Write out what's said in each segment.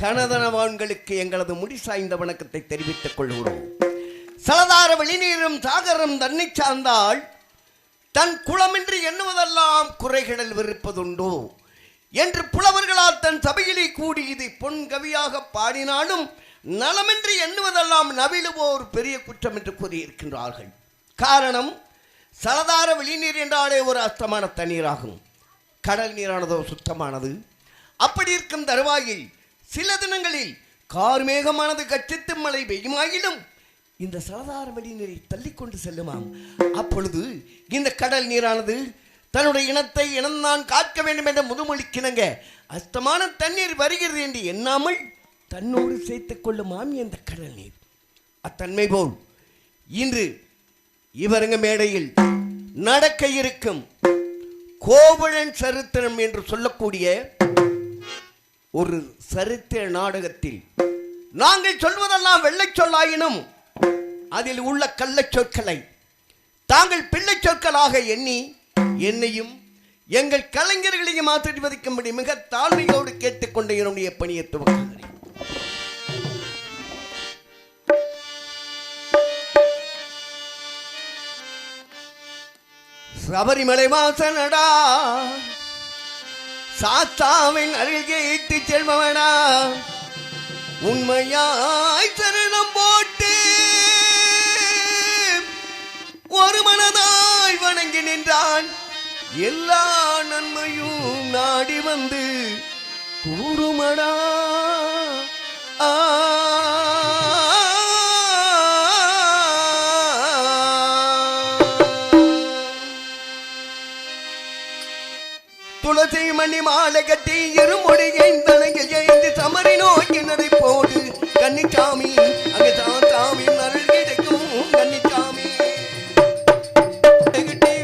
கனதனவான்களுக்கு எங்களது முடி சாய்ந்த வணக்கத்தை தெரிவித்துக் கொள்கிறோம். சலதார வெளிநீரும் சாகரம் தன்னை சார்ந்தால் தன் குளமின்றி எண்ணுவதெல்லாம் குறைகளில் விருப்பதுண்டோ என்று புலவர்களால் தன் சபையிலே கூடி இதை பொன்கவியாக பாடினாலும் நலமின்றி எண்ணுவதெல்லாம் நவிழுவோர் பெரிய குற்றம் என்று கூறியிருக்கின்றார்கள். காரணம் சலதார வெளிநீர் என்றாலே ஒரு அஸ்தமான தண்ணீராகும். கடல் நீரானதோ சுத்தமானது. அப்படி இருக்கும் தருவாயில் சில தினங்களில் கார்மேகமானது கச்சித்து மழை பெய்யுமாயிலும் இந்த சலதார தள்ளி தள்ளிக்கொண்டு செல்லுமாம். அப்பொழுது இந்த கடல் நீரானது தன்னுடைய இனத்தை இனந்தான் காக்க வேண்டும் என்ற முதுமொழிக்கிணங்க அஸ்தமான தண்ணீர் வருகிறது என்று எண்ணாமல் தன்னோடு சேர்த்துக் கொள்ளுமாம் இந்த கடல் நீர். அத்தன்மை போல் இன்று இவருங்க மேடையில் நடக்க இருக்கும் கோவலன் சரித்திரம் என்று சொல்லக்கூடிய ஒரு சரித்திர நாடகத்தில் நாங்கள் சொல்வதெல்லாம் வெள்ளை சொல்லாயினும் அதில் உள்ள கள்ள சொற்களை தாங்கள் பிள்ளை சொற்களாக எண்ணி என்னையும் எங்கள் கலைஞர்களையும் ஆசீர்வதிக்கும்படி மிக தாழ்மையோடு கேட்டுக்கொண்ட என்னுடைய பணியை துவக்குகிறேன். சபரிமலை வாசனடா சாத்தாவின் அருகே கேட்டு செல்பவனா? உண்மையாய் சரணம் போட்டு ஒரு மனதாய் வணங்கி நின்றான். எல்லா நன்மையும் நாடி வந்து கூறுமடா. ஆ துளசி மணி மாலை கட்டி இருமுடியை தலையில் எழுந்து சமரி நோக்கி நடை போடு கன்னிச்சாமி அங்கே தான் சாமி அருள் கிடைக்கும். கன்னிச்சாமி கட்டி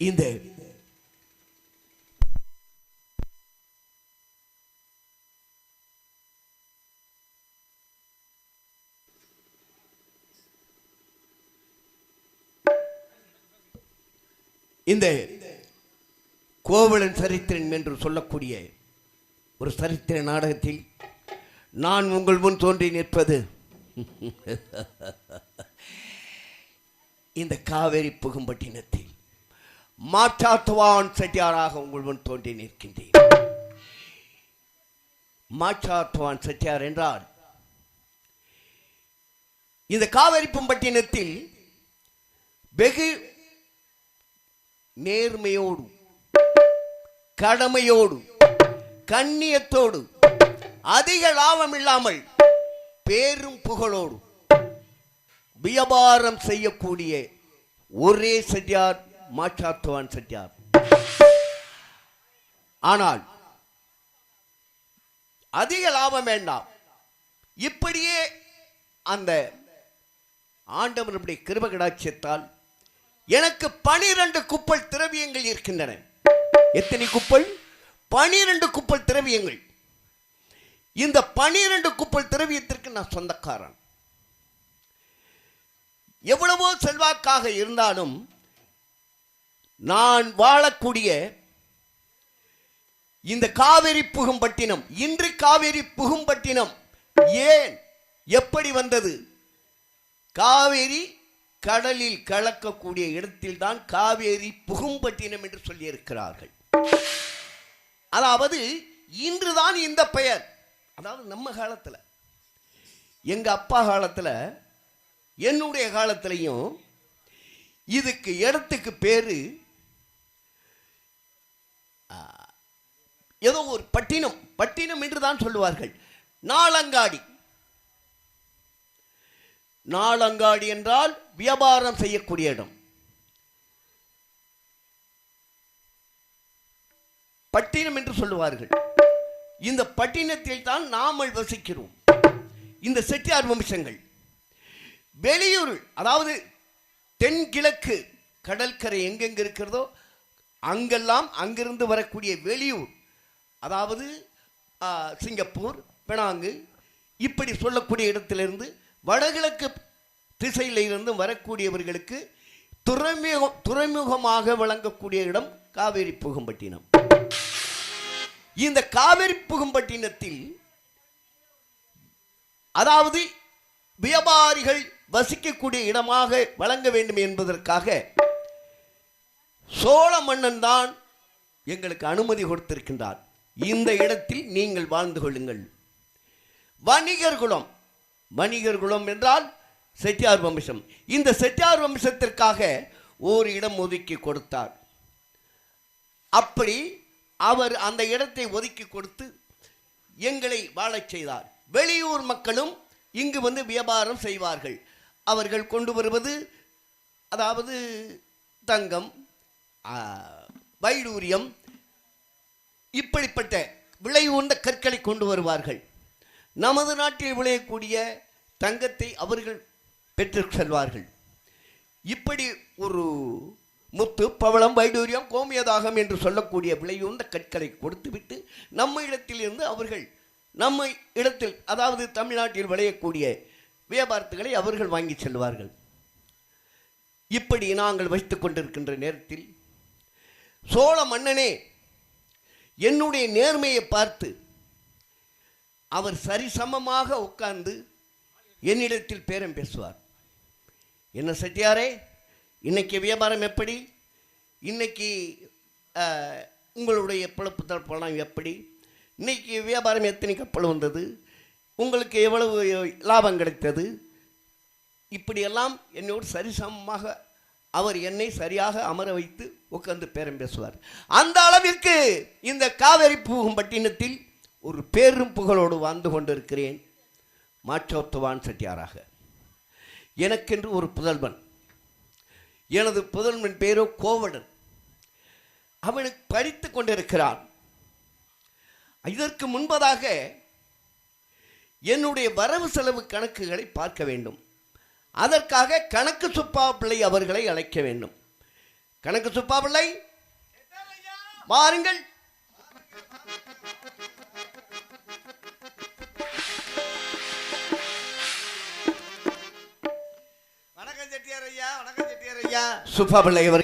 இந்த இந்த கோவலன் சரித்திரன் என்று சொல்லக்கூடிய ஒரு சரித்திர நாடகத்தில் நான் உங்கள் முன் தோன்றி நிற்பது. இந்த காவேரி புகும்பட்டினத்தில் மாற்றாத்துவான் செட்டியாராக உங்கள் முன் தோன்றி நிற்கின்றேன். மாற்றாத்துவான் செட்டியார் என்றால் இந்த காவேரி பும்பட்டினத்தில் வெகு நேர்மையோடு கடமையோடு கண்ணியத்தோடு அதிக லாபம் இல்லாமல் பேரும் புகழோடு வியாபாரம் செய்யக்கூடிய ஒரே செட்டியார் மாற்றாத்துவான் செட்டியார். ஆனால் அதிக லாபம் வேண்டாம். இப்படியே அந்த ஆண்டவனுடைய கிருபகடாட்சியத்தால் எனக்கு பனிரெண்டு குப்பல் திரவியங்கள் இருக்கின்றன. எத்தனை குப்பல்? பனிரெண்டு குப்பல் திரவியங்கள். இந்த பனிரெண்டு குப்பல் திரவியத்திற்கு நான் சொந்தக்காரன். எவ்வளவோ செல்வாக்காக இருந்தாலும் நான் வாழக்கூடிய இந்த காவேரி புகும்பட்டினம் இன்று காவேரி புகும்பட்டினம் ஏன் எப்படி வந்தது? காவேரி கடலில் கலக்கக்கூடிய இடத்தில் தான் காவேரி புகும்பட்டினம் என்று சொல்லியிருக்கிறார்கள். அதாவது இன்றுதான் இந்த பெயர். அதாவது நம்ம காலத்தில் எங்கள் அப்பா காலத்தில் என்னுடைய காலத்திலையும் இதுக்கு இடத்துக்கு பேர் ஏதோ ஒரு பட்டினம் பட்டினம் என்று தான் சொல்லுவார்கள். நாளங்காடி. நாளங்காடி என்றால் வியாபாரம் செய்யக்கூடிய இடம். பட்டினம் என்று சொல்லுவார்கள். இந்த பட்டினத்தில் தான் நாமல் வசிக்கிறோம். இந்த செட்டியார் வம்சங்கள் வெளியூர் அதாவது தென்கிழக்கு கடற்கரை எங்கெங்க இருக்கிறதோ அங்கெல்லாம் அங்கிருந்து வரக்கூடிய வெளியூர் அதாவது சிங்கப்பூர் பெனாங்கு இப்படி சொல்லக்கூடிய இடத்திலிருந்து வடகிழக்கு திசையிலிருந்து வரக்கூடியவர்களுக்கு துறைமுகம் துறைமுகமாக வழங்கக்கூடிய இடம் காவேரி புகம்பட்டினம். இந்த காவேரி புகும்பட்டினத்தில் அதாவது வியாபாரிகள் வசிக்கக்கூடிய இடமாக வழங்க வேண்டும் என்பதற்காக சோழ மன்னன் தான் எங்களுக்கு அனுமதி கொடுத்திருக்கின்றார். இந்த இடத்தில் நீங்கள் வாழ்ந்து கொள்ளுங்கள். வணிகர் குலம் வணிகர் குலம் என்றால் செட்டியார் வம்சம். இந்த செட்டியார் வம்சத்திற்காக ஒரு இடம் ஒதுக்கி கொடுத்தார். அப்படி அவர் அந்த இடத்தை ஒதுக்கி கொடுத்து எங்களை வாழச் செய்தார். வெளியூர் மக்களும் இங்கு வந்து வியாபாரம் செய்வார்கள். அவர்கள் கொண்டு வருவது அதாவது தங்கம் வைடூரியம் இப்படிப்பட்ட விலை உந்த கற்களை கொண்டு வருவார்கள். நமது நாட்டில் விளையக்கூடிய தங்கத்தை அவர்கள் பெற்று செல்வார்கள். இப்படி ஒரு முத்து பவளம் வைடூரியம் கோமியதாகம் என்று சொல்லக்கூடிய விலையுந்த கற்களை கொடுத்துவிட்டு நம்ம இடத்திலிருந்து அவர்கள் நம்ம இடத்தில் அதாவது தமிழ்நாட்டில் விளையக்கூடிய வியாபாரத்துகளை அவர்கள் வாங்கி செல்வார்கள். இப்படி நாங்கள் வைத்துக் கொண்டிருக்கின்ற நேரத்தில் சோழ மன்னனே என்னுடைய நேர்மையை பார்த்து அவர் சரிசமமாக உட்கார்ந்து என்னிடத்தில் பேரம் பேசுவார். என்ன சத்தியாரே இன்னைக்கு வியாபாரம் எப்படி? இன்னைக்கு உங்களுடைய பிழப்பு தரப்பெல்லாம் எப்படி? இன்னைக்கு வியாபாரம் எத்தனை கப்பல் வந்தது? உங்களுக்கு எவ்வளவு லாபம் கிடைத்தது? இப்படியெல்லாம் என்னோடு சரிசமமாக அவர் என்னை சரியாக அமர வைத்து உட்கார்ந்து பேரம் பேசுவார். அந்த அளவிற்கு இந்த காவேரி பூகும்பட்டினத்தில் ஒரு பேரும் புகழோடு வாழ்ந்து கொண்டிருக்கிறேன். மாற்றோத்துவான் செட்டியாராக. எனக்கென்று ஒரு புதல்வன். எனது புதல்வன் பேரோ கோவலன் அவனுக்கு படித்து கொண்டிருக்கிறான். இதற்கு முன்பதாக என்னுடைய வரவு செலவு கணக்குகளை பார்க்க வேண்டும். அதற்காக கணக்கு சுப்பா பிள்ளை அவர்களை அழைக்க வேண்டும். கணக்கு சுப்பா பிள்ளை வாருங்கள். செட்டியார் ஐயா வணக்கம் செட்டியார் ஐயா. சுப்பா பிள்ளை